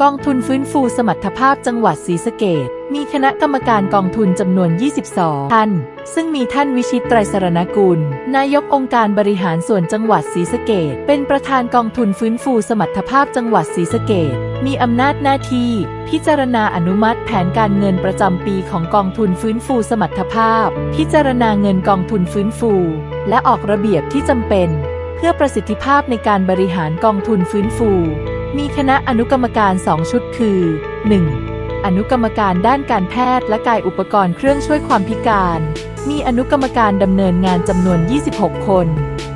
กองทุนฟื้นฟูสมรรถภาพจังหวัดศรีสะเกดมีคณะกรรมการกองทุนจำนวน 22 ท่าน ซึ่งมีท่านวิชิตไตรสรณกุล นายกองค์การบริหารส่วนจังหวัดศรีสะเกดเป็นประธานกองทุนฟื้นฟูสมรรถภาพจังหวัดศรีสะเกดมีอำนาจหน้าที่ พิจารณาอนุมัติแผนการเงินประจำปีของกองทุนฟื้นฟูสมรรถภาพ พิจารณาเงินกองทุนฟื้นฟู และออกระเบียบที่จำเป็น เพื่อประสิทธิภาพในการบริหารกองทุนฟื้นฟู มีคณะอนุกรรมการ2ชุดคือ 1. อนุกรรมการด้านการแพทย์และกายอุปกรณ์เครื่องช่วยความพิการ มีอนุกรรมการดำเนินงานจำนวน 26 คน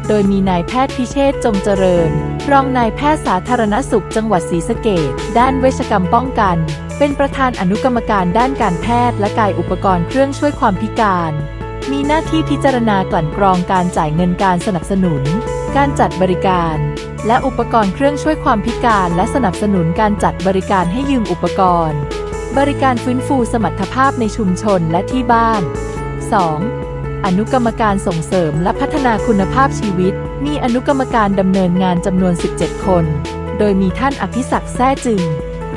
โดยมีนายแพทย์พิเชษจงเจริญ รองนายแพทย์สาธารณสุขจังหวัดศรีสะเกดด้านเวชกรรมป้องกัน เป็นประธานอนุกรรมการด้านการแพทย์และกายอุปกรณ์เครื่องช่วยความพิการมีหน้าที่พิจารณากลั่นกรองการจ่ายเงินการสนับสนุน การจัดบริการ และอุปกรณ์เครื่องช่วยความพิการและสนับสนุนการจัดบริการให้ยืมอุปกรณ์ บริการฟื้นฟูสมรรถภาพในชุมชนและที่บ้าน 2. อนุกรรมการส่งเสริมและพัฒนาคุณภาพชีวิต มีอนุกรรมการดำเนินงานจำนวน 17 คน โดยมีท่านอภิศักดิ์แท้จึง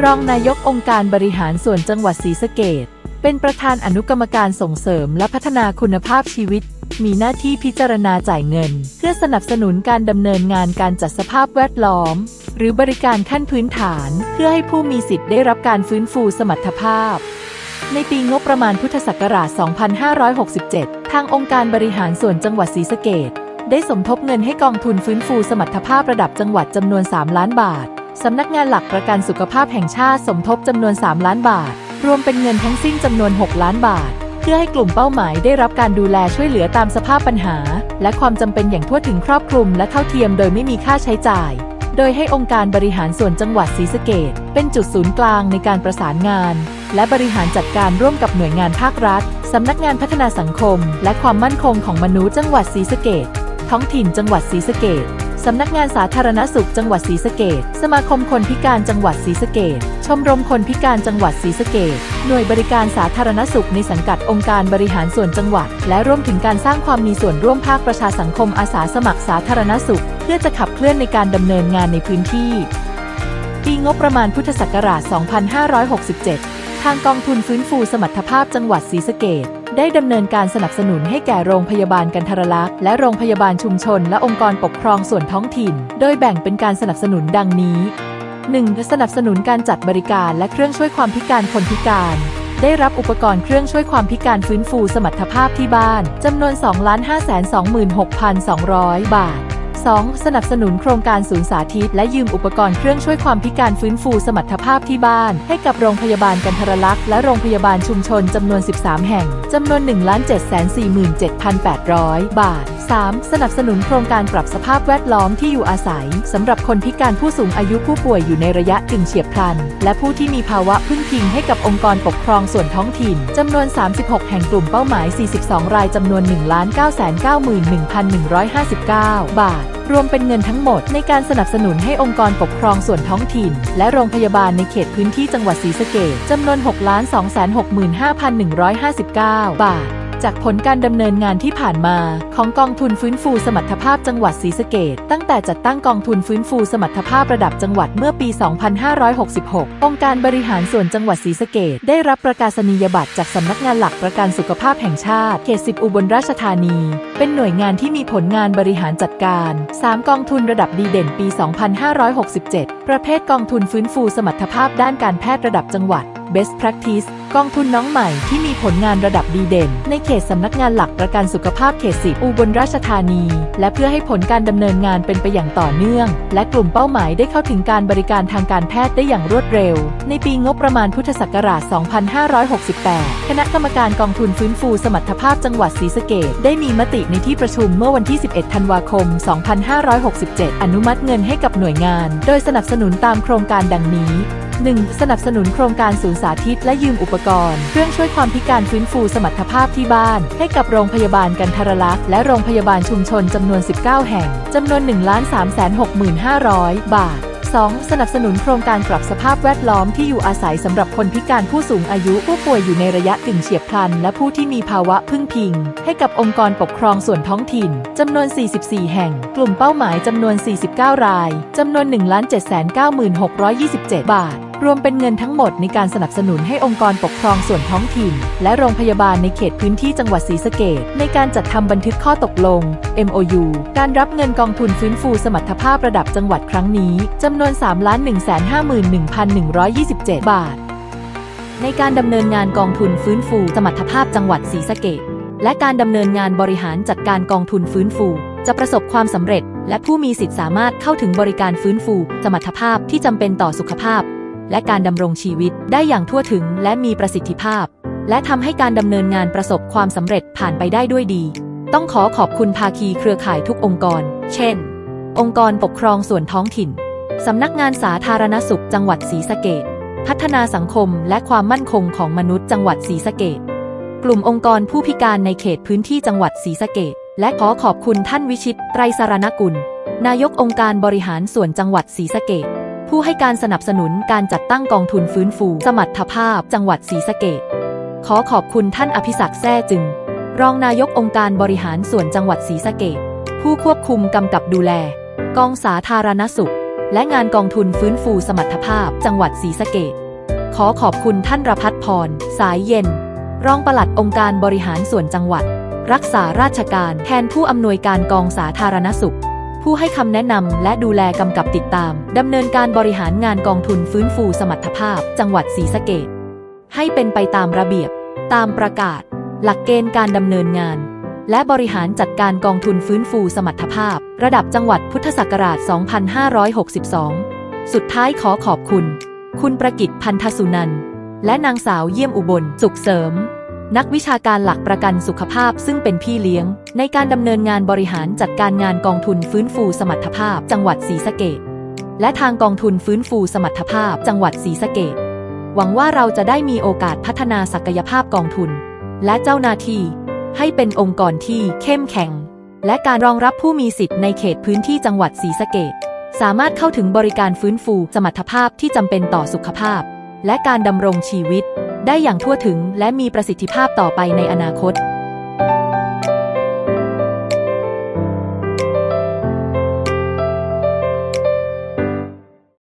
รองนายกองค์การบริหารส่วนจังหวัดศรีสะเกดเป็นประธานอนุกรรมการส่งเสริมและพัฒนาคุณภาพชีวิต มีหน้าที่พิจารณาจ่ายเงิน เพื่อสนับสนุนการดำเนินงานการจัดสภาพแวดล้อม หรือบริการขั้นพื้นฐาน เพื่อให้ผู้มีสิทธิ์ได้รับการฟื้นฟูสมรรถภาพ ในปีงบประมาณพุทธศักราช 2567 ทางองค์การบริหารส่วนจังหวัดศรีสะเกดได้สมทบเงินให้กองทุนฟื้นฟูสมรรถภาพระดับจังหวัดจำนวน 3 ล้านบาท สำนักงานหลักประกันสุขภาพแห่งชาติสมทบจำนวน 3 ล้านบาท รวมเป็นเงินทั้งสิ้นจำนวน 6 ล้านบาท เพื่อให้กลุ่มเป้าหมายได้รับการดูแลช่วยเหลือตามสภาพปัญหา และความจำเป็นอย่างทั่วถึงครอบคลุมและเท่าเทียมโดยไม่มีค่าใช้จ่าย โดยให้องค์การบริหารส่วนจังหวัดศรีสะเกดเป็นจุดศูนย์กลางในการประสานงาน และบริหารจัดการร่วมกับหน่วยงานภาครัฐสำนักงานพัฒนาสังคม และความมั่นคงของมนุษย์จังหวัดศรีสะเกดท้องถิ่นจังหวัดศรีสะเกดสำนักงานสาธารณสุขจังหวัดศรีสะเกดสมาคมคนพิการจังหวัดศรีสะเกด ชมรมคนพิการจังหวัดศรีสะเกดหน่วยบริการสาธารณสุขในสังกัดองค์การบริหารส่วนจังหวัด และร่วมถึงการสร้างความมีส่วนร่วมภาคประชาสังคมอาสาสมัครสาธารณสุข เพื่อจะขับเคลื่อนในการดำเนินงานในพื้นที่ ปีงบประมาณพุทธศักราช 2567 ทางกองทุนฟื้นฟูสมรรถภาพจังหวัดศรีสะเกดได้ดำเนินการสนับสนุนให้แก่โรงพยาบาลกันทรลักษณ์และโรงพยาบาลชุมชน และองค์กรปกครองส่วนท้องถิ่น โดยแบ่งเป็นการสนับสนุนดังนี้ 1. สนับสนุนการจัดบริการและเครื่องช่วยความพิการคนพิการ ได้รับอุปกรณ์เครื่องช่วยความพิการฟื้นฟูสมรรถภาพที่บ้านจำนวน 2,526,200 บาท 2. สนับสนุนโครงการศูนย์สาธิต และยืมอุปกรณ์เครื่องช่วยความพิการฟื้นฟูสมรรถภาพที่บ้าน ให้กับโรงพยาบาลกันทรลักษณ์และโรงพยาบาลชุมชนจำนวน 13 แห่งจำนวน1,747,800 บาท 3. สนับสนุนโครงการปรับสภาพแวดล้อมที่อยู่อาศัยสำหรับคนพิการผู้สูงอายุผู้ป่วยอยู่ในระยะกึ่งเฉียบพลัน และผู้ที่มีภาวะพึ่งพิงให้กับองค์กรปกครองส่วนท้องถิ่นจำนวน 36 แห่งกลุ่มเป้าหมาย 42 รายจำนวน 1,991,159 บาท รวมเป็นเงินทั้งหมดในการสนับสนุนให้องค์กรปกครองส่วนท้องถิ่น และโรงพยาบาลในเขตพื้นที่จังหวัดศรีสะเกษจำนวน 6,265,159 บาท จากผลการดำเนินงานที่ผ่านมา ของกองทุนฟื้นฟูสมรรถภาพจังหวัดศรีสะเกษตั้งแต่จัดตั้งกองทุนฟื้นฟูสมรรถภาพระดับจังหวัดเมื่อปี 2566 องค์การบริหารส่วนจังหวัดศรีสะเกษได้รับประกาศนียบัตรจากสำนักงานหลักประกันสุขภาพแห่งชาติเขต10อุบลราชธานี เป็นหน่วยงานที่มีผลงานบริหารจัดการ 3 กองทุนระดับดีเด่นปี 2567 ประเภทกองทุนฟื้นฟูสมรรถภาพด้านการแพทย์ระดับจังหวัด Best Practice กองทุนน้องใหม่ที่มีผลงานระดับดีเด่น ในเขตสำนักงานหลักประกันสุขภาพเขตสิบอุบลราชธานี และเพื่อให้ผลการดำเนินงานเป็นไปอย่างต่อเนื่อง และกลุ่มเป้าหมายได้เข้าถึงการบริการทางการแพทย์ได้อย่างรวดเร็ว ในปีงบประมาณพุทธศักราช 2568 คณะกรรมการกองทุนฟื้นฟูสมรรถภาพจังหวัดศรีสะเกษได้มีมติในที่ประชุมเมื่อวันที่ 11 ธันวาคม 2567 อนุมัติเงินให้กับหน่วยงาน โดยสนับสนุนตามโครงการดังนี้ 1. สนับสนุนโครงการศูนย์สาธิตและยืมอุปกรณ์ เครื่องช่วยความพิการฟื้นฟูสมรรถภาพที่บ้าน ให้กับโรงพยาบาลกันทรลักษณ์และโรงพยาบาลชุมชนจำนวน 19 แห่งจำนวน1,365,000 บาท 2. สนับสนุนโครงการปรับสภาพแวดล้อมที่อยู่อาศัยสำหรับคนพิการผู้สูงอายุผู้ป่วยอยู่ในระยะกึ่งเฉียบพลัน และผู้ที่มีภาวะพึ่งพิง ให้กับองค์กรปกครองส่วนท้องถิ่นจำนวน 44 แห่ง กลุ่มเป้าหมายจำนวน 49 รายจำนวน 1,796,27 บาท รวมเป็นเงินทั้งหมดในการสนับสนุนให้องค์กรปกครองส่วนท้องถิ่น และโรงพยาบาลในเขตพื้นที่จังหวัดศรีสะเกษในการจัดทำบันทึกข้อตกลง MOU การรับเงินกองทุนฟื้นฟูสมรรถภาพระดับจังหวัดครั้งนี้จำนวน 3,151,127 บาท ในการดำเนินงานกองทุนฟื้นฟูสมรรถภาพจังหวัดศรีสะเกษและการดำเนินงานบริหารจัดการกองทุนฟื้นฟู จะประสบความสำเร็จ และผู้มีสิทธิสามารถเข้าถึงบริการฟื้นฟู สมรรถภาพที่จำเป็นต่อสุขภาพ และการดำรงชีวิตได้อย่างทั่วถึงและมีประสิทธิภาพ และทำให้การดำเนินงานประสบความสำเร็จผ่านไปได้ด้วยดี ต้องขอขอบคุณภาคีเครือข่ายทุกองค์กร เช่น องค์กรปกครองส่วนท้องถิ่น สำนักงานสาธารณสุขจังหวัดศรีสะเกษพัฒนาสังคมและความมั่นคงของมนุษย์จังหวัดศรีสะเกษกลุ่มองค์กรผู้พิการในเขตพื้นที่จังหวัดศรีสะเกษและขอขอบคุณท่านวิชิตไตรสารณกุล นายกองค์การบริหารส่วนจังหวัดศรีสะเกษ ผู้ให้การสนับสนุนการจัดตั้งกองทุนฟื้นฟู สมรรถภาพ จังหวัดศรีสะเกษขอขอบคุณท่านอภิศักดิ์แซ่จึง รองนายกองค์การบริหารส่วนจังหวัดศรีสะเกษผู้ควบคุมกำกับดูแล กองสาธารณสุข และงานกองทุนฟื้นฟูสมรรถภาพ จังหวัดศรีสะเกษขอขอบคุณท่านรพัฒพร สายเย็น รองปลัดองค์การบริหารส่วนจังหวัด รักษาราชการแทนผู้อำนวยการกองสาธารณสุข ผู้ให้คำแนะนำและดูแลกำกับติดตาม ดำเนินการบริหารงานกองทุนฟื้นฟูสมรรถภาพ จังหวัดศรีสะเกษให้เป็นไปตามระเบียบ ตามประกาศ หลักเกณฑ์การดำเนินงาน และบริหารจัดการกองทุนฟื้นฟูสมรรถภาพ ระดับจังหวัดพุทธศักราช 2562 สุดท้ายขอขอบคุณ คุณประกิตพันธสุนันและนางสาวเยี่ยมอุบลสุขเสริม นักวิชาการหลักประกันสุขภาพซึ่งเป็นพี่เลี้ยง ในการดำเนินงานบริหารจัดการงานกองทุนฟื้นฟูสมรรถภาพ จังหวัดศรีสะเกษและทางกองทุนฟื้นฟูสมรรถภาพ จังหวัดศรีสะเกษหวังว่าเราจะได้มีโอกาสพัฒนาศักยภาพกองทุน และเจ้าหน้าที่ ให้เป็นองค์กรที่เข้มแข็ง และการรองรับผู้มีสิทธิ์ในเขตพื้นที่จังหวัดศรีสะเกษสามารถเข้าถึงบริการฟื้นฟูสมรรถภาพที่จำเป็นต่อสุขภาพ และการดำรงชีวิต ได้อย่างทั่วถึงและมีประสิทธิภาพต่อไปในอนาคต